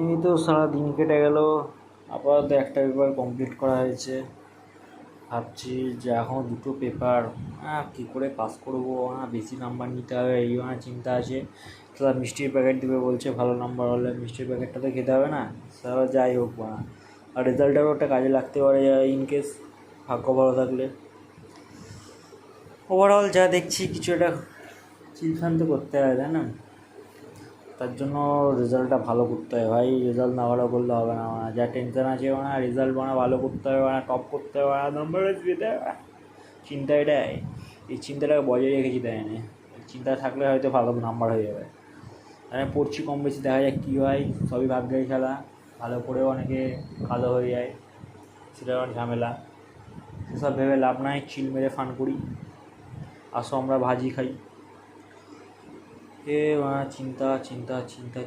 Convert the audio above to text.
এই তো সারা দিন কেটে গেল। আপাতত একটা পেপার কমপ্লিট করা হয়েছে। ভাবছি যে এখন দুটো পেপার হ্যাঁ কী করে পাস করব? হ্যাঁ বেশি নাম্বার নিতে হবে, এই আমার চিন্তা আছে। তারা মিষ্টির প্যাকেট দেবে বলছে, ভালো নাম্বার হলে মিষ্টির প্যাকেটটা তো খেতে হবে না। তাহলে যাই হোক না আর রেজাল্টটাও একটা কাজে লাগতে পারে ইন কেস ভাগ্য ভালো থাকলে। ওভারঅল যা দেখছি, কিছু একটা চিলফান তো করতে হয় তাই না? তার জন্য রেজাল্টটা ভালো করতে হয়। ভাই রেজাল্ট না ভালো করলে হবে না। যা টেনশন আছে না রেজাল্ট বানা ভালো করতে হবে না টপ করতে হবে না নম্বর পেতে হবে চিন্তা এটাই এই চিন্তাটাকে বজায় রেখেছি তাই না। চিন্তা থাকলে হয়তো ভালো নাম্বার হয়ে যাবে। আমি পড়ছি কম বেশি, দেখা যাক কী হয়। সবই ভাগ্যের খেলা। ভালো করেও অনেকে ভালো হয়ে যায়। সেটা আমার ঝামেলা। সেসব ভেবে লাভ নাই চিল মেরে ফান করি। আসো, আমরা ভাজি খাই। ये वहाँ चिंता चिंता चिंता